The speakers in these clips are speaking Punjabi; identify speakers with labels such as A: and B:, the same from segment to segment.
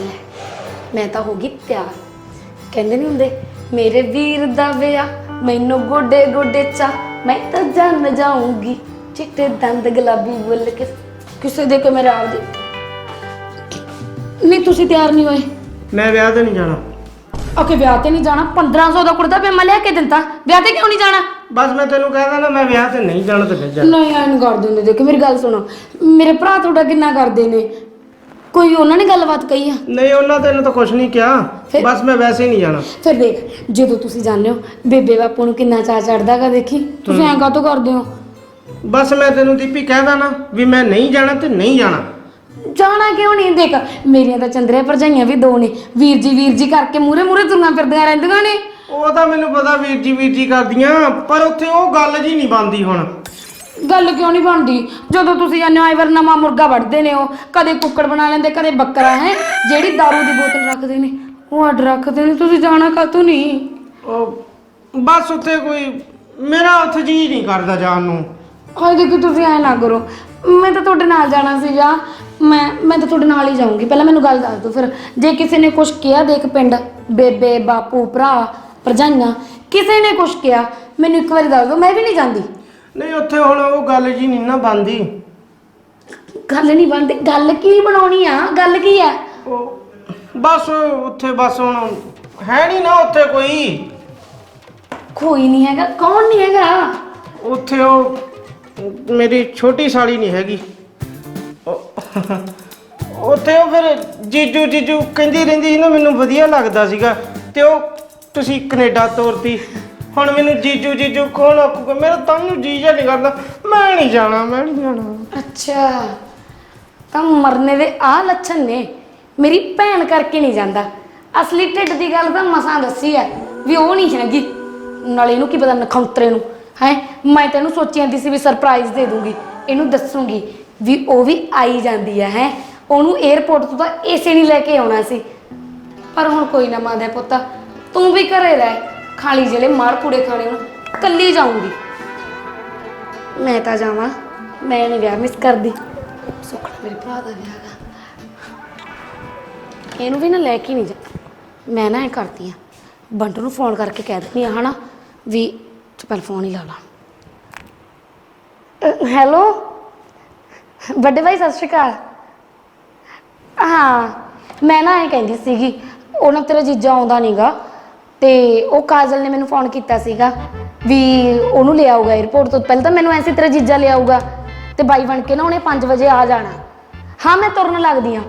A: ਲੈ ਮੈਂ ਤਾਂ ਹੋ ਗਈ ਤਿਆਰ। ਕਹਿੰਦੇ ਨਹੀਂ ਹੁੰਦੇ ਮੇਰੇ ਵੀਰ ਦਾ ਵਿਆਹ ਮੈਨੂੰ ਗੋਡੇ ਗੋਡੇ ਚਾ ਮੈਂ ਤਾਂ ਜਾਣ ਜਾਊਂਗੀ। ਚਿੱਟੇ ਦੰਦ ਗੁਲਾਬੀ ਬੁੱਲ ਕੇ। ਕਿਸੇ ਦੇ ਕੇ ਮੇਰੇ ਆਪ ਦੇ। ਨਹੀਂ ਤੁਸੀਂ ਤਿਆਰ ਨਹੀਂ ਹੋਏ।
B: ਮੈਂ ਵਿਆਹ ਤੇ ਨਹੀਂ ਜਾਣਾ।
A: ਓਕੇ ਵਿਆਹ ਤੇ ਨਹੀਂ ਜਾਣਾ। 1500 ਦਾ ਕੁੜਤਾ ਪਜਾਮਾ ਲਿਆ ਕੇ ਦਿੰਦਾ। ਵਿਆਹ ਤੇ ਕਿਉਂ ਨਹੀਂ ਜਾਣਾ?
B: ਬਸ ਮੈਂ ਤੈਨੂੰ ਕਹਿੰਦਾ ਨਾ ਮੈਂ ਵਿਆਹ ਤੇ ਨਹੀਂ ਜਾਣਾ ਤੇ ਫਿਰ ਜਾ।
A: ਨਹੀਂ ਐਨ ਕਰ ਦਿੰਦੇ। ਦੇਖੋ ਮੇਰੀ ਗੱਲ ਸੁਣੋ। ਮੇਰੇ ਭਰਾ ਤੁਹਾਡਾ ਕਿੰਨਾ ਕਰਦੇ ਨੇ? ਕੋਈ ਉਹਨਾਂ ਨੇ ਗੱਲਬਾਤ ਕਹੀ ਆ?
B: ਨਹੀਂ ਉਹਨਾਂ ਤੈਨੂੰ ਤਾਂ ਕੁਝ ਨਹੀਂ ਕਿਹਾ।
A: ਫਿਰ-
B: ਬਸ ਮੈਂ ਵੈਸੇ ਹੀ ਨਹੀਂ ਜਾਣਾ।
A: ਫਿਰ ਦੇਖ ਜਦੋਂ ਤੁਸੀਂ ਜਾਂਦੇ ਹੋ ਬੇਬੇ ਬਾਪੂ ਨੂੰ ਕਿੰਨਾ ਚਾਅ ਚੜਦਾਗਾ ਦੇਖੀ? ਤੁਸੀਂ ਐਂ ਕਾਹਤੋਂ ਕਰਦੇ ਹੋ?
B: ਬਸ ਮੈਂ ਤੈਨੂੰ ਦੀਪੀ ਕਹਿਦਾ ਨਾ ਵੀ ਮੈਂ ਨਹੀਂ ਜਾਣਾ ਤੇ ਨਹੀਂ ਜਾਣਾ।
A: ਜਾਣਾ ਕਿਉਂ ਨਹੀਂ? ਦੇਖ ਮੇਰੀਆਂ ਤਾਂ ਚੰਦਰੇ ਭਰਜਾਈਆਂ ਵੀ ਦੋ ਨੇ। ਵੀਰ ਜੀ ਵੀਰ ਜੀ ਕਰਕੇ ਮੂਰੇ ਮੂਰੇ ਤੁਰੀਆਂ ਫਿਰਦੀਆਂ ਰਹਿੰਦੀਆਂ ਨੇ।
B: ਉਹ ਤਾਂ ਮੈਨੂੰ ਪਤਾ ਵੀਰ ਜੀ ਵੀਰ ਜੀ ਕਰਦੀਆਂ ਪਰ ਉੱਥੇ ਉਹ ਗੱਲ ਜੀ ਨਹੀਂ ਬਣਦੀ ਹੁਣ।
A: ਗੱਲ ਕਿਉਂ ਨਹੀਂ ਬਣਦੀ? ਜਦੋਂ ਤੁਸੀਂ ਜਾਂਦੇ ਹੋ ਆਈ ਵਾਰ ਨਵਾਂ ਮੁਰਗਾ ਵੱਢਦੇ ਨੇ ਉਹ ਕਦੇ ਕੁੱਕੜ ਬਣਾ ਲੈਂਦੇ ਕਦੇ ਬੱਕਰਾ ਹੈ? ਜਿਹੜੀ दारू ਦੀ ਬੋਤਲ ਰੱਖਦੇ ਨੇ ਉਹ ਅੱਡ ਰੱਖਦੇ ਨੇ ਤੁਸੀਂ ਜਾਣਾ ਕਾਹਤੋਂ ਨਹੀਂ?
B: ਉਹ ਬਸ ਉੱਥੇ ਕੋਈ ਮੇਰਾ ਉੱਥੇ ਜੀ ਨਹੀਂ ਕਰਦਾ ਜਾਣ ਨੂੰ।
A: ਹਾਏ ਦੇਖੋ ਤੁਸੀਂ ਐ ਨਾ ਕਰੋ। ਮੈਂ ਤਾਂ ਤੁਹਾਡੇ ਨਾਲ ਜਾਣਾ ਸੀ ਜਾਂ ਮੈਂ ਮੈਂ ਤਾਂ ਤੁਹਾਡੇ ਨਾਲ ਹੀ ਜਾਊਂਗੀ। ਪਹਿਲਾਂ ਮੈਨੂੰ ਗੱਲ ਦੱਸ ਦਿਓ ਫਿਰ। ਜੇ ਕਿਸੇ ਨੇ ਕੁਝ ਕਿਹਾ ਦੇਖ ਪਿੰਡ ਬੇਬੇ ਬਾਪੂ ਭਰਾ ਭਰਜਾਈਆਂ ਕਿਸੇ ਨੇ ਕੁਝ ਕਿਹਾ ਮੈਨੂੰ ਇੱਕ ਵਾਰੀ ਦੱਸ ਦਿਓ ਮੈਂ ਵੀ ਨਹੀਂ ਜਾਂਦੀ।
B: ਨਹੀਂ ਉੱਥੇ ਹੁਣ ਉਹ ਗੱਲ ਜੀ ਨਹੀਂ ਨਾ ਬਣਦੀ।
A: ਗੱਲ ਨਹੀਂ ਬਣਦੀ। ਗੱਲ ਕੀ ਬਣਾਉਣੀ ਆ? ਗੱਲ ਕੀ ਆ?
B: ਉਹ ਬਸ ਉੱਥੇ ਬਸ ਹੁਣ ਹੈ ਨਹੀਂ ਨਾ ਉੱਥੇ ਕੋਈ।
A: ਕੋਈ ਨਹੀਂ ਹੈਗਾ। ਕੌਣ ਨਹੀਂ ਹੈਗਾ?
B: ਉੱਥੇ ਉਹ ਮੇਰੀ ਛੋਟੀ ਸਾਲੀ ਨਹੀਂ ਹੈਗੀ। ਉਹ- ਉੱਥੇ ਉਹ ਫਿਰ ਜੀਜੂ ਜੀਜੂ ਕਹਿੰਦੀ ਰਹਿੰਦੀ ਸੀ ਨਾ ਮੈਨੂੰ ਵਧੀਆ ਲੱਗਦਾ ਸੀਗਾ। ਤੇ ਉਹ ਤੁਸੀਂ ਕੈਨੇਡਾ ਤੋਰਤੀ। ਹੁਣ ਮੈਨੂੰ ਜੀਜੂ ਜੀਜੂ ਕੌਣ ਆਖੂਗਾ, ਮੇਰਾ ਤਾਂ ਨੂੰ ਜੀ ਨਹੀਂ ਕਰਦਾ। ਮੈਂ ਨਹੀਂ ਜਾਣਾ, ਮੈਂ ਨਹੀਂ ਜਾਣਾ।
A: ਅੱਛਾ, ਤਾਂ ਮਰਨੇ ਦੇ ਆ ਲੱਛਣ ਨੇ। ਮੇਰੀ ਭੈਣ ਕਰਕੇ ਨਹੀਂ ਜਾਂਦਾ। ਅਸਲੀ ਢਿੱਡ ਦੀ ਗੱਲ ਤਾਂ ਮਸਾਂ ਦੱਸੀ ਐ, ਵੀ ਉਹ ਨਹੀਂ ਹੈਗੀ। ਨਾਲੇ ਇਹਨੂੰ ਕੀ ਪਤਾ ਨਖੰਤਰੇ ਨੂੰ। ਹੈ, ਮੈਂ ਤੈਨੂੰ ਸੋਚੀ ਜਾਂਦੀ ਸੀ ਵੀ ਸਰਪ੍ਰਾਈਜ਼ ਦੇ ਦੂੰਗੀ। ਇਹਨੂੰ ਦੱਸੂਗੀ ਵੀ ਉਹ ਵੀ ਆਈ ਜਾਂਦੀ ਹੈ ਹੈ। ਉਹਨੂੰ 에어ਪੋਰਟ ਤੋਂ ਤਾਂ ਏਸੇ ਨਹੀਂ ਲੈ ਕੇ ਆਉਣਾ ਸੀ। ਪਰ ਹੁਣ ਕੋਈ ਨਾ ਮਾਦੇ ਪੁੱਤ, ਤੂੰ ਵੀ ਘਰੇ ਰਹਿ। ਖਾਲੀ ਜਿਹੜੇ ਮਾਰ ਕੂੜੇ ਖਾਣੇ ਹੁਣ ਕੱਲੀ ਜਾਊਂਗੀ। ਮੈਂ ਤਾਂ ਜਾਵਾਂ ਮੈਂ ਨਹੀਂ ਵਿਆਹ ਮਿਸ ਕਰਦੀ। ਸੁਖਣਾ ਮੇਰੇ ਭਰਾ ਦਾ ਵਿਆਹ ਦਾ ਇਹਨੂੰ ਵੀ ਨਾ ਲੈ ਕੇ ਨਹੀਂ ਜਾ। ਮੈਂ ਨਾ ਇਹ ਕਰਦੀ ਆ ਬੰਟੂ ਨੂੰ ਫੋਨ ਕਰਕੇ ਕਹਿ ਦਿੰਦੀ ਆ ਹਨਾ ਵੀ ਚੱਲ ਫੋਨ ਹੀ ਲਾ ਲਾ। ਹੈਲੋ? ਵੱਡੇ ਭਾਈ ਸਤਿ ਸ਼੍ਰੀ ਅਕਾਲ। ਹਾਂ ਮੈਂ ਨਾ ਇਹ ਕਹਿੰਦੀ ਸੀਗੀ ਉਹ ਨਾ ਤੇਰਾ ਜੀਜਾ ਆਉਂਦਾ ਨਹੀਂਗਾ ਤੇ ਉਹ ਕਾਜਲ ਨੇ ਮੈਨੂੰ ਫੋਨ ਕੀਤਾ ਸੀਗਾ ਵੀ ਉਹਨੂੰ ਲੈ ਆਊਗਾ 에어ਪੋਰਟ ਤੋਂ। ਪਹਿਲਾਂ ਤਾਂ ਮੈਨੂੰ ਐਸੀ ਤਰ੍ਹਾਂ ਜੀਜਾ ਲੈ ਆਊਗਾ ਤੇ ਬਾਈ ਬਣ ਕੇ ਨਾ ਉਹਨੇ 5 ਵਜੇ ਆ ਜਾਣਾ। ਹਾਂ ਮੈਂ ਤੁਰਨ ਲੱਗਦੀ ਆ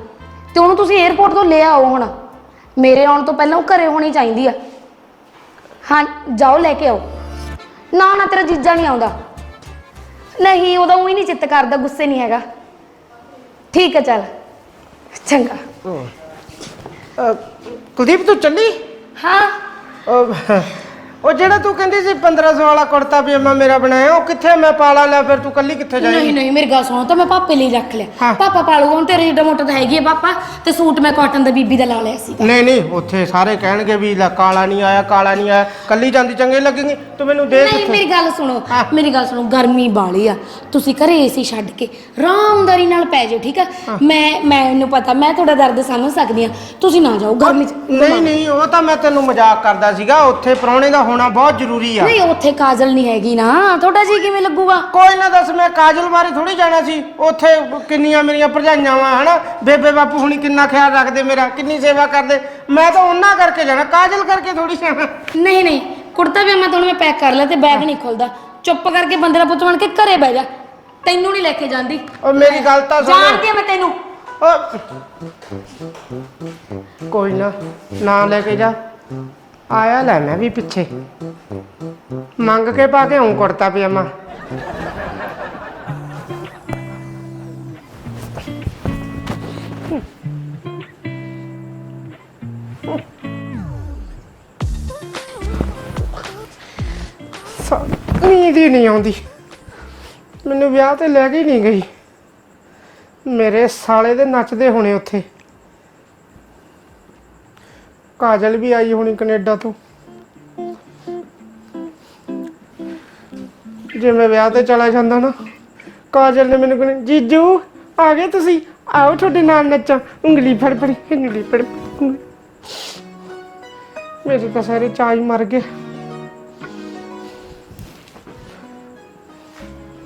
A: ਤੇ ਉਹਨੂੰ ਤੁਸੀਂ 에어ਪੋਰਟ ਤੋਂ ਲੈ ਆਓ ਹੁਣ। ਮੇਰੇ ਆਉਣ ਤੋਂ ਪਹਿਲਾਂ ਉਹ ਘਰੇ ਹੋਣੀ ਚਾਹੀਦੀ ਆ। ਹਾਂ ਜਾਓ ਲੈ ਕੇ ਆਓ। ਨਾ ਨਾ ਤੇਰਾ ਜੀਜਾ ਨਹੀਂ ਆਉਂਦਾ। ਨਹੀਂ ਉਹਦਾ ਉਹੀ ਨਹੀਂ ਚਿੱਤ ਕਰਦਾ ਗੁੱਸੇ ਨਹੀਂ ਹੈਗਾ। ਠੀਕ ਹੈ ਚੱਲ। ਚੰਗਾ।
B: ਅਹ, ਕੁਲਦੀਪ ਤੂੰ ਚੱਲੀ
A: ਹਾਂ।
B: ਉਹ ਉਹ ਜਿਹੜਾ ਤੂੰ ਕਹਿੰਦੀ ਸੀ 1500 ਵਾਲਾ ਕੁੜਤਾ ਪਜਾਮਾ ਮੇਰਾ ਬਣਾਇਆ ਉਹ ਕਿੱਥੇ ਮੈਂ ਪਾਲਾ ਲਿਆ ਫਿਰ ਤੂੰ ਕੱਲੀ ਕਿੱਥੇ ਜਾਏਂਗੀ?
A: ਨਹੀਂ ਨਹੀਂ ਮੇਰੀ ਗੱਲ ਸੁਣੋ ਤਾਂ ਮੈਂ ਪਾਪੇ ਲਈ ਰੱਖ ਲਿਆ।
B: ਹਾਂ।
A: ਪਾਪਾ ਪਾਲੂਗਾ ਹੁਣ ਤੇਰੇ ਏਡਾ ਮੋਟਾ ਤਾਂ ਹੈਗੀ ਹੈ ਪਾਪਾ ਤੇ ਸੂਟ ਮੈਂ ਕਾਟਨ ਦਾ ਬੀਬੀ ਦਾ ਲਾ ਲਿਆ ਸੀ
B: ਨਹੀਂ ਨਹੀਂ ਉੱਥੇ ਸਾਰੇ ਕਹਿਣਗੇ ਵੀ ਲੈ ਕਾਲਾ ਨਹੀਂ ਆਇਆ ਕਾਲਾ ਨਹੀਂ ਆਇਆ ਕੱਲੀ ਜਾਂਦੀ ਚੰਗੇ ਲੱਗੇਗੀ ਤੂੰ ਮੈਨੂੰ ਦੇਖ
A: ਨਹੀਂ ਮੇਰੀ ਗੱਲ ਸੁਣੋ
B: ਹਾਂ।
A: ਮੇਰੀ ਗੱਲ ਸੁਣੋ ਗਰਮੀ ਬਾਲੀ ਆ ਤੁਸੀਂ ਘਰੇ ਏਸੀ ਛੱਡ ਕੇ ਆਰਾਮਦਾਰੀ ਨਾਲ ਪੈ ਜਾਓ ਠੀਕ ਆ? ਮੈਂ ਮੈਨੂੰ ਪਤਾ ਮੈਂ ਤੁਹਾਡਾ ਦਰਦ ਸਮਝ ਸਕਦੀ ਆ ਤੁਸੀਂ ਨਾ ਜਾਓ ਗਰਮੀ ਚ
B: ਨਹੀਂ ਨਹੀਂ ਉਹ ਤਾਂ ਮੈਂ ਤੈਨੂੰ ਮਜ਼ਾਕ ਕਰਦਾ ਸੀਗਾ ਉੱਥੇ ਪ੍ਰਾਹੁਣੇ ਦਾ ਹੋਣਾ ਬਹੁਤ ਜ਼ਰੂਰੀ ਆ।
A: ਨਹੀਂ ਉੱਥੇ ਕਾਜਲ ਨਹੀਂ ਹੈਗੀ ਨਾ। ਤੁਹਾਡਾ ਜੀ ਕਿਵੇਂ ਲੱਗੂਗਾ?
B: ਕੋਈ ਨਾ ਦੱਸ ਮੈਂ ਕਾਜਲ ਬਾਰੇ ਥੋੜੀ ਜਾਣਾ ਸੀ। ਉੱਥੇ ਕਿੰਨੀਆਂ ਮੇਰੀਆਂ ਭਰਜਾਈਆਂ ਵਾ ਹਨਾ? ਬੇਬੇ ਬਾਪੂ ਹੁਣੀ ਕਿੰਨਾ ਖਿਆਲ ਰੱਖਦੇ ਮੇਰਾ ਕਿੰਨੀ ਸੇਵਾ ਕਰਦੇ। ਮੈਂ ਤਾਂ ਉਹਨਾਂ ਕਰਕੇ ਜਾਣਾ ਕਾਜਲ ਕਰਕੇ ਥੋੜੀ ਜਾਣਾ।
A: ਨਹੀਂ ਨਹੀਂ ਕੁੜਤਾ ਵੀ ਮੈਂ ਤੁਹਾਨੂੰ ਮੈਂ ਪੈਕ ਕਰ ਲਿਆ ਤੇ ਬੈਗ ਨਹੀਂ ਖੁੱਲਦਾ। ਚੁੱਪ ਕਰਕੇ ਬੰਦੇ ਦਾ ਪੁੱਤ ਬਣ ਕੇ ਘਰੇ ਬਹਿ ਜਾ। ਤੈਨੂੰ ਨਹੀਂ ਲੈ ਕੇ ਜਾਂਦੀ।
B: ਉਹ ਮੇਰੀ ਗੱਲ ਤਾਂ ਸੁਣ।
A: ਜਾਣਦੀ ਆ ਮੈਂ ਤੈਨੂੰ।
B: ਕੋਈ ਨਾ ਨਾ ਲੈ ਕੇ ਜਾ। ਆਇਆ ਲੈ ਮੈਂ ਵੀ ਪਿੱਛੇ। ਮੰਗ ਕੇ ਪਾ ਕੇ ਹੂੰ ਕੁੜਤਾ ਪਜਾਮਾ। ਸਾ- ਨੀਂਦ ਹੀ ਨਹੀਂ ਆਉਂਦੀ। ਮੈਨੂੰ ਵਿਆਹ ਤੇ ਲੈ ਕੇ ਹੀ ਨਹੀਂ ਗਈ। ਮੇਰੇ ਸਾਲੇ ਦੇ ਨੱਚਦੇ ਹੋਣੇ ਉੱਥੇ। ਕਾਜਲ ਵੀ ਆਈ ਹੋਣੀ ਕੈਨੇਡਾ ਤੋਂ। ਜੇ ਮੈਂ ਵਿਆਹ ਤੇ ਚਲਾ ਜਾਂਦਾ ਨਾ, ਕਾਜਲ ਨੇ ਮੈਨੂੰ ਕਹਿੰਦੀ, ਜੀਜੂ, ਆ ਗਏ ਤੁਸੀਂ, ਆਓ ਤੁਹਾਡੇ ਨਾਲ ਨੱਚਾਂ। ਉਂਗਲੀ ਫੜ ਫੜ, ਉਂਗਲੀ ਫੜ ਮੇਰੇ ਤਾਂ ਸਾਰੇ ਚਾਅ ਮਰ ਗਏ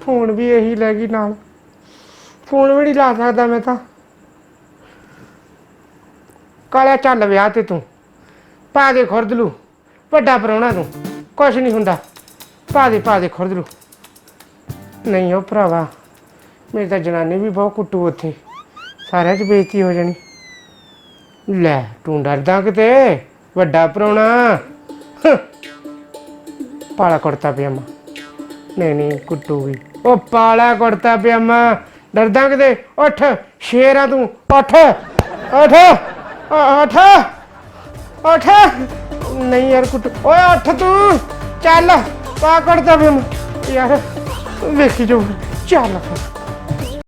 B: ਫੋਨ ਵੀ ਇਹੀ ਲੈ ਗਈ ਨਾਲ। ਫੋਨ ਵੀ ਨਹੀਂ ਲਾ ਸਕਦਾ ਮੈਂ ਤਾਂ। ਕਾਲਿਆ, ਚੱਲ ਵਿਆਹ ਤੇ ਤੂੰ। ਪਾ ਦੇ ਖੁਰਦਲੂ ਵੱਡਾ ਪਰੋਣਾ ਤੂੰ, ਕੁਛ ਨਹੀਂ ਹੁੰਦਾ। ਪਾ ਦੇ ਪਾ ਦੇ ਖੁਰਦਲੂ ਨਹੀਂ ਉਹ ਭਰਾਵਾ, ਮੇਰੀ ਤਾਂ ਜਨਾਨੀ ਵੀ ਬਹੁਤ ਕੁੱਟੂ ਉੱਥੇ। ਸਾਰਿਆਂ 'ਚ ਬੇਇੱਜ਼ਤੀ ਹੋ ਜਾਣੀ। ਲੈ, ਤੂੰ ਡਰਦਾ ਕਿਤੇ, ਵੱਡਾ ਪਰੋਣਾ ਪਾਲਾ ਕੁੜਤਾ ਪਜਾਮਾ। ਨਹੀਂ ਨਹੀਂ, ਕੁੱਟੂਗੀ। ਉਹ ਪਾਲਾ ਕੁੜਤਾ ਪਜਾਮਾ। ਡਰਦਾ ਕਿਤੇ? ਉੱਠ, ਸ਼ੇਰ ਤੂੰ। ਉੱਠ। ਉੱਠ। ਉੱਠ। ਉੱਠ। ਨਹੀਂ ਯਾਰ ਕੁੱਟ। ਓਏ ਉੱਠ ਤੂੰ। ਚੱਲ। ਪਾ ਕੁੜਤਾ ਪਜਾਮਾ ਯਾਰ, ਵੇਖੀ ਜੋ ਚੱਲ। ਫਿਰ